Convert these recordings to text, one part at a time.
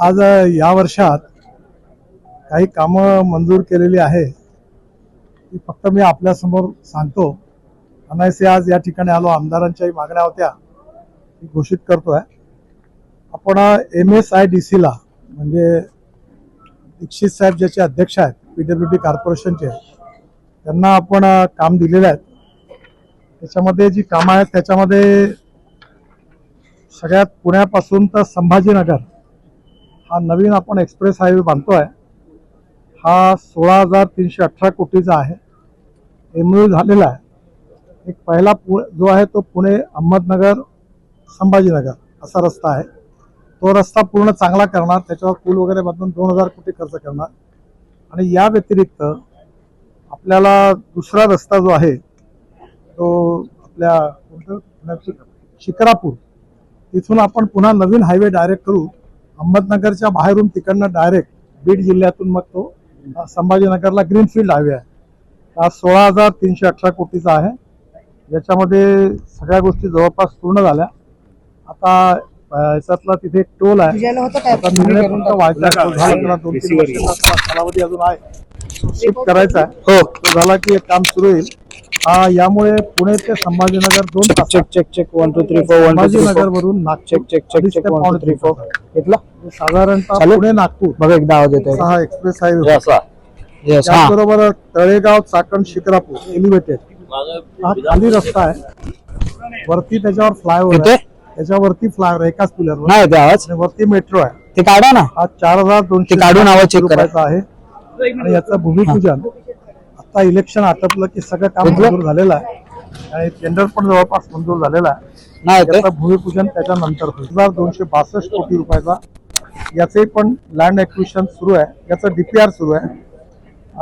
आज या वर्षात काही कामं मंजूर केलेली आहे ती फक्त मी आपल्यासमोर सांगतो. अनायसे आज या ठिकाणी आलो. आमदारांच्याही मागण्या होत्या. ती घोषित आहे आपण एम एस आय डी सीला म्हणजे दीक्षित साहेब ज्याचे अध्यक्ष आहेत पी डब्ल्यू डी कॉर्पोरेशनचे त्यांना आपण काम दिलेलं आहे. त्याच्यामध्ये जी कामं आहेत त्याच्यामध्ये सगळ्यात पुण्यापासून तर संभाजीनगर हा नवीन आपण एक्सप्रेस हायवे बांधतो आहे हा सोळा हजार तीनशे अठरा कोटीचा आहे. एमयू झालेला आहे. एक पहिला पु जो आहे तो पुणे अहमदनगर संभाजीनगर असा रस्ता आहे. तो रस्ता पूर्ण चांगला करणार त्याच्यावर पूल वगैरे बदलून दोन हजार कोटी खर्च करणार. आणि या व्यतिरिक्त आपल्याला दुसरा रस्ता जो आहे तो आपल्या कोणतं? शिकरापूर तिथून आपण पुन्हा नवीन हायवे डायरेक्ट करू. अहमदनगरच्या बाहेरून तिकडनं डायरेक्ट बीड जिल्ह्यातून मग तो संभाजीनगरला ग्रीनफील्ड हायवे आहे. हा सोळा हजार तीनशे अठरा कोटीचा आहे. याच्यामध्ये सगळ्या गोष्टी जवळपास पूर्ण झाल्या. आता याच्यातला तिथे टोल आहे. कालावधी अजून आहे. शिफ्ट करायचा आहे. हो तो झाला की एक काम सुरू होईल. यामुळे पुणे ते संभाजीनगर दोन तास check check check one two three four one two three Sambhajinagar वरून Nagpur. Check check check check one two three four. घेतला साधारणतः चालेल? पुणे नागपूर. बघ एकदा आवाज येतोय. असा हा एक्सप्रेस हायवे हा. त्याचबरोबर तळेगाव चाकण शिक्रापूर एलिव्हेटेड हा खाली रस्ता आहे. वरती त्याच्यावर फ्लायओव्हर येतोय आहे. त्याच्यावरती फ्लायओव्हर एकाच पिलरवर नाही येते आवाज? आणि वरती मेट्रो आहे. ते काढा ना. हा चार हजार दोनशे ते काढून आवाज check करा. रुपयाचा आहे. आणि याचं भूमिपूजन आता इलेक्शन आटपलं की सगळं काम? मंजूर झालेलं आहे. आणि टेंडर पण जवळपास मंजूर झालेला आहे. नाही येते याचं भूमिपूजन त्याच्यानंतर हजार दोनशे बासष्ट कोटी रुपयाचा याचे पण लँड एक्विशन सुरू आहे. याचं डीपीआर सुरू आहे.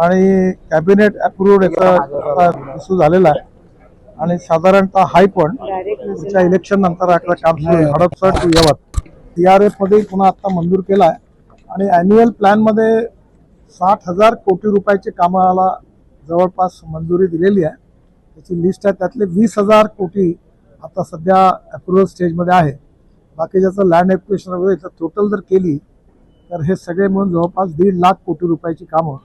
आणि कॅबिनेट अप्रूव्ड याचा इश्यू झालेला आहे. आणि साधारणतः हाय पण पुढच्या इलेक्शन नंतर आपलं काम सुरू आहे. हडपसर टू यवत. टीआरएफमध्ये पुन्हा आता मंजूर केला आहे. आणि अॅन्युअल प्लॅनमध्ये साठ हजार कोटी रुपयाचे कामाला जवळपास मंजुरी दिलेली आहे. त्याची लिस्ट आहे. त्यातले वीस हजार कोटी आता सध्या अप्रुव्हल स्टेजमध्ये आहे. बाकी ज्याचं लँड ॲक्विशन वगैरे तर टोटल जर केली तर हे सगळे मिळून जवळपास दीड लाख कोटी रुपयाची कामं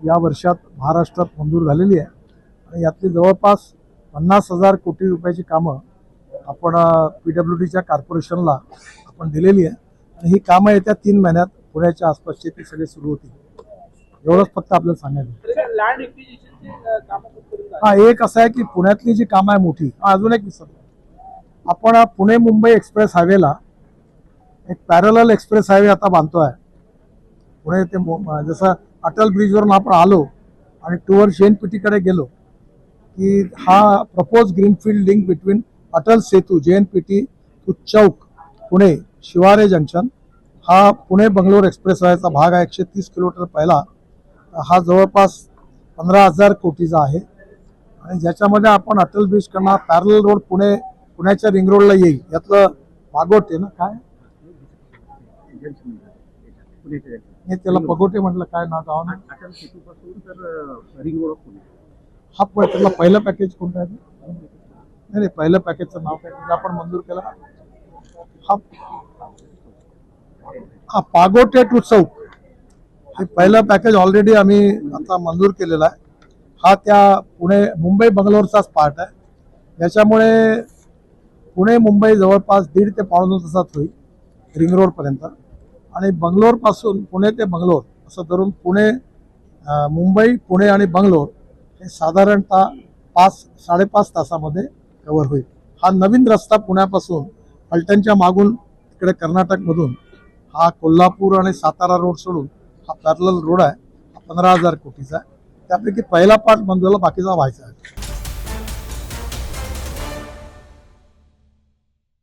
या वर्षात महाराष्ट्रात मंजूर झालेली आहे. आणि यातली जवळपास पन्नास हजार कोटी रुपयाची कामं आपण पी डब्ल्यू डीच्या कॉर्पोरेशनला आपण दिलेली आहे. आणि ही कामं येत्या तीन महिन्यात पुण्याच्या आसपासची ती सगळे सुरू होतील. एवढंच फक्त आपल्याला सांगायचं लँड. हा एक असं आहे की पुण्यातली जी कामं आहे मोठी हा अजून एक विसरलो. आपण पुणे मुंबई एक्सप्रेस हायवेला एक पॅरल एक्सप्रेस हायवे आता बांधतोय. पुणे ते जसं अटल ब्रिजवरून आपण आलो आणि टूवर कडे गेलो की हा propose greenfield link between Atal Setu J N P T to Chowk Pune Shivare junction हा पुणे बंगलोर एक्सप्रेस हायवेचा भाग आहे एकशे तीस किलोमीटर पहिला. हा जवळपास पंधरा हजार कोटीचा आहे. आणि ज्याच्यामध्ये आपण अटल ब्रिज करणार पॅरल रोड पुणे पुण्याच्या रिंग रोडला येईल. यातलं पागोटे ना काय? त्याला पगोटे म्हटलं काय ना गाव नाही? हा पण त्याला पहिलं पॅकेज कोणतं आहे? नाही नाही पहिलं पॅकेजचं नाव काय? आपण मंजूर केलं हा. हा पागोटे टू चौक हे पहिलं पॅकेज ऑलरेडी आम्ही आता मंजूर केलेला आहे. हा त्या पुणे मुंबई बंगलोरचाच पार्ट आहे. याच्यामुळे पुणे मुंबई जवळपास दीड ते पावणे दोन तासात होईल रिंग रोडपर्यंत आणि बंगलोरपासून पुणे ते बंगलोर असं धरून पुणे मुंबई पुणे आणि बंगलोर हे साधारणतः पाच साडेपाच तासामध्ये कव्हर होईल. हा नवीन रस्ता पुण्यापासून पलटणच्या मागून तिकडे कर्नाटकमधून हा कोल्हापूर आणि सातारा रोड सोडून हा पॅरल रोड आहे पंधरा हजार कोटीचा आहे. त्यापैकी पहिला पार्ट मंजूरला बाकीचा व्हायचा आहे.